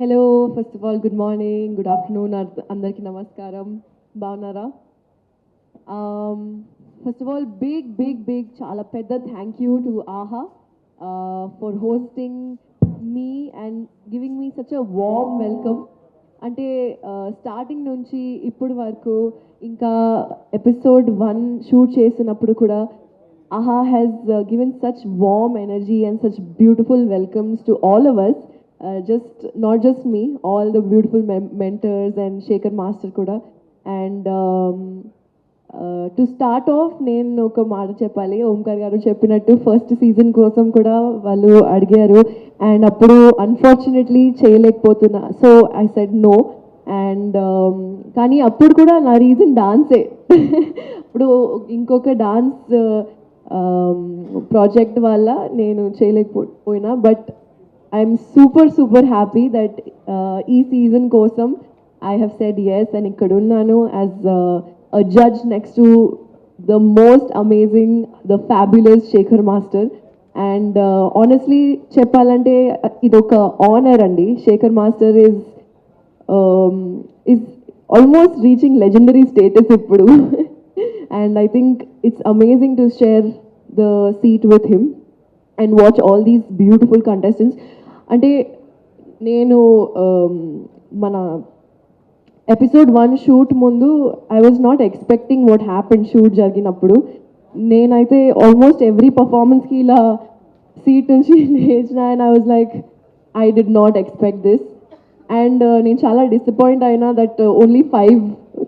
Hello first of all good morning good afternoon అందరికీ నమస్కారం. బాగున్నారా? First of all big big big చాలా పెద్ద thank you to Aha for hosting me and giving me such a warm welcome అంటే starting నుంచి ఇప్పటి వరకు ఇంకా ఎపిసోడ్ వన్ షూట్ చేసినప్పుడు కూడా Aha has given such warm energy and such beautiful welcomes to all ours just not just me all the beautiful mentors and Shekhar master కూడా and to start off నేను ఒక మాట చెప్పాలి ఓంకార్ గారు చెప్పినట్టు first season కోసం కూడా వాళ్ళు అడిగారు అండ్ అప్పుడు unfortunately చేయలేకపోతున్నా so I said no and కానీ అప్పుడు కూడా నా రీజన్ డాన్సే ఇప్పుడు ఇంకొక డాన్స్ ప్రాజెక్ట్ వల్ల నేను చేయలేకపోయినా but I'm super super happy that ఈ సీజన్ కోసం I have said yes and ఇక్కడ ఉన్నాను as a judge next to the most amazing the fabulous Shekhar master and honestly చెప్పాలంటే ఇది ఒక ఆనర్ అండి Shekhar master is is almost reaching legendary status ఇప్పుడు. And I think it's amazing to share the seat with him and watch all these beautiful contestants అంటే నేను um, మన episode one shoot ముందు I was not expecting what happen shoot జరిగినప్పుడు. నేనైతే almost every పర్ఫార్మెన్స్కి ఇలా seat నుంచి లేచిన and I was like I did not expect this and నేను చాలా డిసప్పాయింట్ అయినా దట్ ఓన్లీ ఫైవ్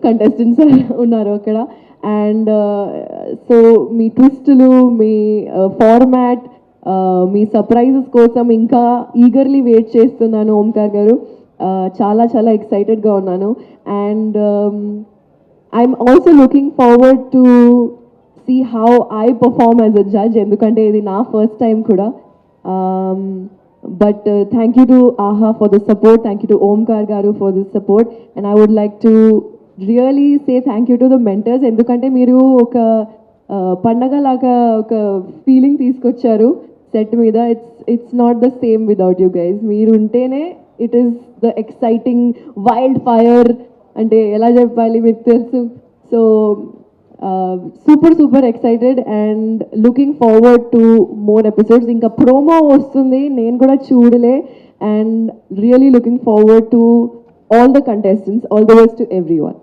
కంటెస్టెంట్స్ ఉన్నారు అక్కడ. అండ్ సో uh, మీ ట్విస్టులు మీ uh, ఫార్మాట్ మీ సర్ప్రైజెస్ కోసం ఇంకా ఈగర్లీ వెయిట్ చేస్తున్నాను ఓంకార్ గారు. చాలా చాలా ఎక్సైటెడ్గా ఉన్నాను. And I'm also looking forward to see how I perform as a judge ఎందుకంటే ఇది నా ఫస్ట్ టైం కూడా. But thank you to Aha for the support thank you to Omkar గారు for this support and I would like to really say thank you to the mentors ఎందుకంటే మీరు ఒక పండగలాగా పండగ లాగా ఒక ఫీలింగ్ తీసుకొచ్చారు. సెట్ మీద it's it's not the same without you guys మీరు ఉంటేనే it is the exciting wild fire అంటే ఎలా చెప్పాలి మీకు తెలుసు? So super super excited and looking forward to more episodes ఇంకా ప్రోమో వస్తుంది నేను కూడా చూడలే. And really looking forward to all the contestants all the best to everyone